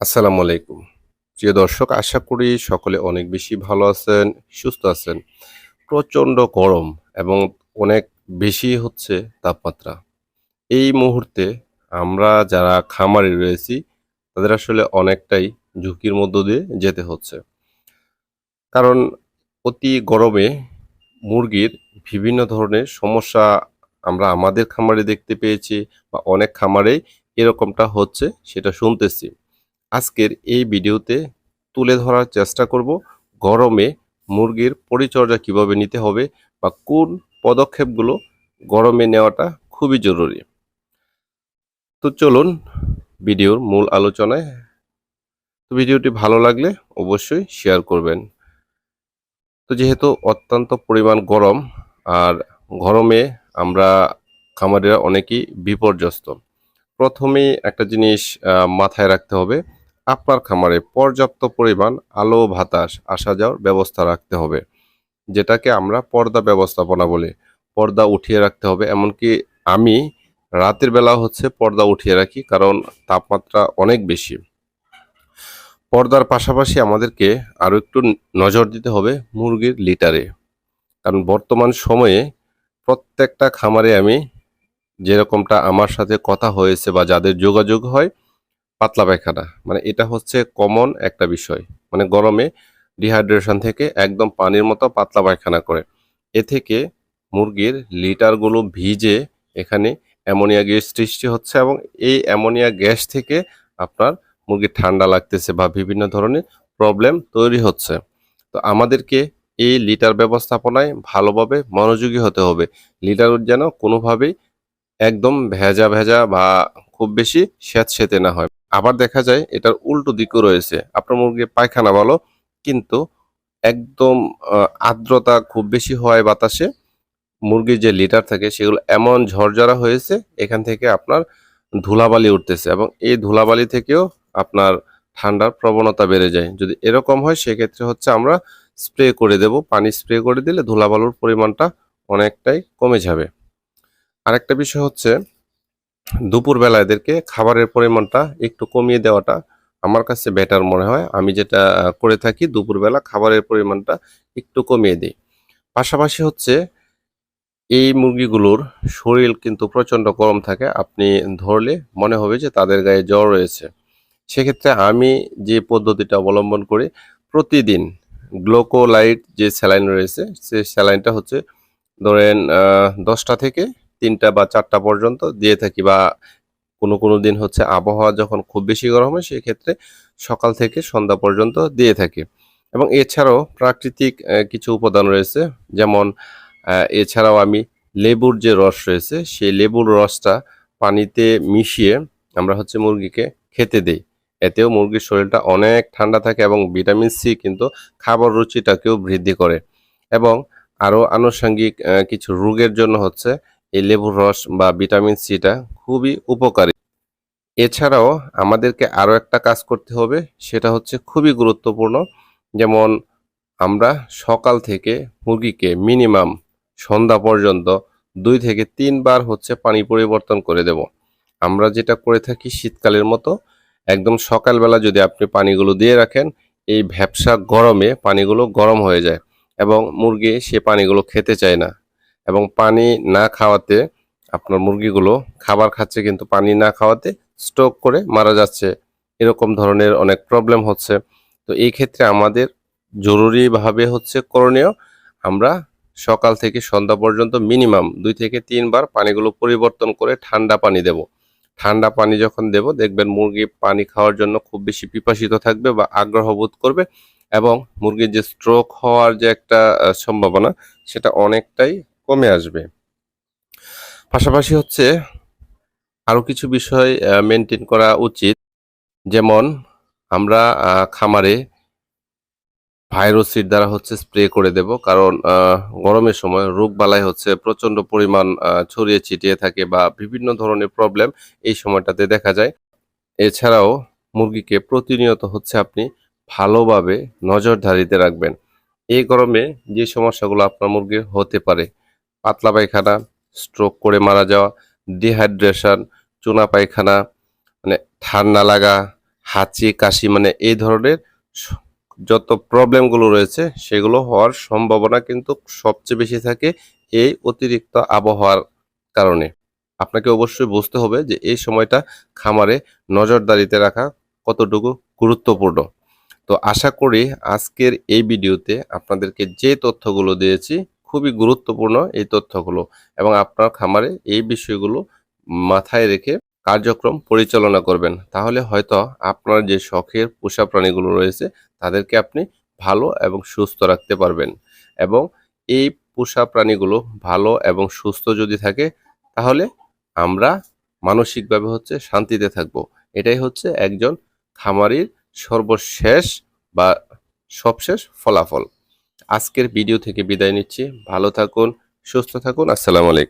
আসসালামু আলাইকুম। প্রিয় দর্শক, আশা করি সকলে অনেক বেশি ভালো আছেন, সুস্থ আছেন। প্রচণ্ড গরম এবং অনেক বেশি হচ্ছে তাপমাত্রা। এই মুহূর্তে আমরা যারা খামারে রয়েছি, তাদের আসলে অনেকটাই ঝুঁকির মধ্য দিয়ে যেতে হচ্ছে। কারণ অতি গরমে মুরগির বিভিন্ন ধরনের সমস্যা আমরা আমাদের খামারে দেখতে পেয়েছি বা অনেক খামারেই এরকমটা হচ্ছে, সেটা শুনতেছি। আজকের এই ভিডিওতে তুলে ধরার চেষ্টা করব গরমে মুরগির পরিচর্যা কীভাবে নিতে হবে বা কোন পদক্ষেপগুলো গরমে নেওয়াটা খুবই জরুরি। তো চলুন ভিডিওর মূল আলোচনায়। তো ভিডিওটি ভালো লাগলে অবশ্যই শেয়ার করবেন। তো যেহেতু অত্যন্ত পরিমাণ গরম, আর গরমে আমরা খামারিরা অনেকেই বিপর্যস্ত। প্রথমেই একটা জিনিস মাথায় রাখতে হবে আপনার খামারে পর্যাপ্ত পরিমাণ আলো বাতাস আসা যাওয়ার ব্যবস্থা রাখতে হবে, যেটাকে আমরা পর্দা ব্যবস্থাপনা বলি। পর্দা উঠিয়ে রাখতে হবে, এমনকি আমি রাতের বেলা হচ্ছে পর্দা উঠিয়ে রাখি, কারণ তাপমাত্রা অনেক বেশি। পর্দার পাশাপাশি আমাদেরকে আরও একটু নজর দিতে হবে মুরগির লিটারে, কারণ বর্তমান সময়ে প্রত্যেকটা খামারে আমি যেরকমটা আমার সাথে কথা হয়েছে বা যাদের যোগাযোগ হয় পাতলা পায়খানা। মানে এটা হচ্ছে কমন একটা বিষয়। মানে গরমে ডিহাইড্রেশন থেকে একদম পানির মতো পাতলা পায়খানা করে। এ থেকে মুরগির লিটারগুলো ভিজে এখানে অ্যামোনিয়া গ্যাস সৃষ্টি হচ্ছে এবং এই অ্যামোনিয়া গ্যাস থেকে আপনার মুরগির ঠান্ডা লাগতেছে বা বিভিন্ন ধরনের প্রবলেম তৈরি হচ্ছে। তো আমাদেরকে এই লিটার ব্যবস্থাপনায় ভালোভাবে মনোযোগী হতে হবে। লিটার যেন কোনোভাবেই একদম ভেজা ভেজা বা খুব বেশি স্যাঁতসেঁতে না হয়। আবার দেখা যায় এটার উল্টো দিকও রয়েছে। আপনার মুরগির পায়খানা ভালো, কিন্তু একদম আর্দ্রতা খুব বেশি হওয়ায় বাতাসে মুরগির যে লিটার থাকে সেগুলো এমন ঝরঝরা হয়েছে, এখান থেকে আপনার ধুলাবালি উঠতেছে এবং এই ধুলাবালি থেকেও আপনার ঠান্ডার প্রবণতা বেড়ে যায়। যদি এরকম হয়, সেক্ষেত্রে হচ্ছে আমরা স্প্রে করে দেব। পানি স্প্রে করে দিলে ধুলাবালুর পরিমাণটা অনেকটাই কমে যাবে। আরেকটা বিষয় হচ্ছে দুপুরবেলা এদেরকে খাবারের পরিমাণটা একটু কমিয়ে দেওয়াটা আমার কাছে বেটার মনে হয়। আমি যেটা করে থাকি দুপুরবেলা খাবারের পরিমাণটা একটু কমিয়ে দিই। পাশাপাশি হচ্ছে এই মুরগিগুলোর শরীর কিন্তু প্রচণ্ড গরম থাকে। আপনি ধরলে মনে হবে যে তাদের গায়ে জ্বর রয়েছে। সেক্ষেত্রে আমি যে পদ্ধতিটা অবলম্বন করি, প্রতিদিন গ্লোকোলাইট যে স্যালাইন রয়েছে, সে স্যালাইনটা হচ্ছে ধরেন দশটা থেকে তিনটা বা চারটা পর্যন্ত দিয়ে থাকি বা কোনো কোনো দিন হচ্ছে আবহাওয়া যখন খুব বেশি গরম হয় সেক্ষেত্রে সকাল থেকে সন্ধ্যা পর্যন্ত দিয়ে থাকি। এবং এছাড়াও প্রাকৃতিক কিছু উপাদান রয়েছে। যেমন এছাড়াও আমি লেবুর যে রস রয়েছে সেই লেবুর রসটা পানিতে মিশিয়ে আমরা হচ্ছে মুরগিকে খেতে দেই। এতেও মুরগির শরীরটা অনেক ঠান্ডা থাকে এবং ভিটামিন সি কিন্তু খাবার রুচিটাকেও বৃদ্ধি করে। এবং আরও আনুষঙ্গিক কিছু রোগের জন্য হচ্ছে এই লেবুর রস বা ভিটামিন সিটা খুবই উপকারী। এছাড়াও আমাদেরকে আরও একটা কাজ করতে হবে, সেটা হচ্ছে খুবই গুরুত্বপূর্ণ। যেমন আমরা সকাল থেকে মুরগিকে মিনিমাম সন্ধ্যা পর্যন্ত দুই থেকে তিনবার হচ্ছে পানি পরিবর্তন করে দেব। আমরা যেটা করে থাকি শীতকালের মতো, একদম সকালবেলা যদি আপনি পানিগুলো দিয়ে রাখেন, এই ভ্যাপসা গরমে পানিগুলো গরম হয়ে যায় এবং মুরগি সে পানিগুলো খেতে চায় না। এবং পানি না খাওয়াতে আপনার মুরগিগুলো খাবার খাচ্ছে কিন্তু পানি না খাওয়াতে স্ট্রোক করে মারা যাচ্ছে। এরকম ধরনের অনেক প্রবলেম হচ্ছে। তো এই ক্ষেত্রে আমাদের জরুরিভাবে হচ্ছে করণীয়, আমরা সকাল থেকে সন্ধ্যা পর্যন্ত মিনিমাম দুই থেকে তিনবার পানিগুলো পরিবর্তন করে ঠান্ডা পানি দেব। ঠান্ডা পানি যখন দেব, দেখবেন মুরগি পানি খাওয়ার জন্য খুব বেশি পিপাসিত থাকবে বা আগ্রহ বোধ করবে এবং মুরগির যে স্ট্রোক হওয়ার যে একটা সম্ভাবনা, সেটা অনেকটাই কমে আসবে। পাশাপাশি হচ্ছে আরও কিছু বিষয় মেনটেন করা উচিত। যেমন আমরা খামারে ভাইরোসিড দ্বারা হচ্ছে স্প্রে করে দেব। কারণ গরমের সময় রোগ বালাই হচ্ছে প্রচণ্ড পরিমাণ ছড়িয়ে ছিটিয়ে থাকে বা বিভিন্ন ধরনের প্রবলেম এই সময়টাতে দেখা যায়। এছাড়াও মুরগিকে প্রতিনিয়ত হচ্ছে আপনি ভালোভাবে নজরদারিতে রাখবেন। এই গরমে যে সমস্যাগুলো আপনার মুরগির হতে পারে পাতলা পায়খানা স্ট্রোক করে মারা যাওয়া ডিহাইড্রেশন চুনা পায়খানা মানে ঠান্ডা লাগা, হাঁচি, কাশি মানে এই ধরনের যত প্রবলেমগুলো রয়েছে সেগুলো হওয়ার সম্ভাবনা কিন্তু সবচেয়ে বেশি থাকে এই অতিরিক্ত আবহাওয়ার কারণে। আপনাকে অবশ্যই বুঝতে হবে যে এই সময়টা খামারে নজরদারিতে রাখা কতটুকু গুরুত্বপূর্ণ। তো আশা করি আজকের এই ভিডিওতে আপনাদেরকে যে তথ্যগুলো দিয়েছি খুবই গুরুত্বপূর্ণ এই তথ্যগুলো এবং আপনার খামারে এই বিষয়গুলো মাথায় রেখে কার্যক্রম পরিচালনা করবেন। তাহলে হয়তো আপনার যে শখের পোষা প্রাণীগুলো রয়েছে, তাদেরকে আপনি ভালো এবং সুস্থ রাখতে পারবেন এবং এই পোষা প্রাণীগুলো ভালো এবং সুস্থ যদি থাকে, তাহলে আমরা মানসিকভাবে হচ্ছে শান্তিতে থাকব। এটাই হচ্ছে একজন খামারির সর্বশেষ বা সবশেষ ফলাফল। আজকের ভিডিও থেকে বিদায় নিচ্ছি। ভালো থাকুন সুস্থ থাকুন। আসসালামু আলাইকুম।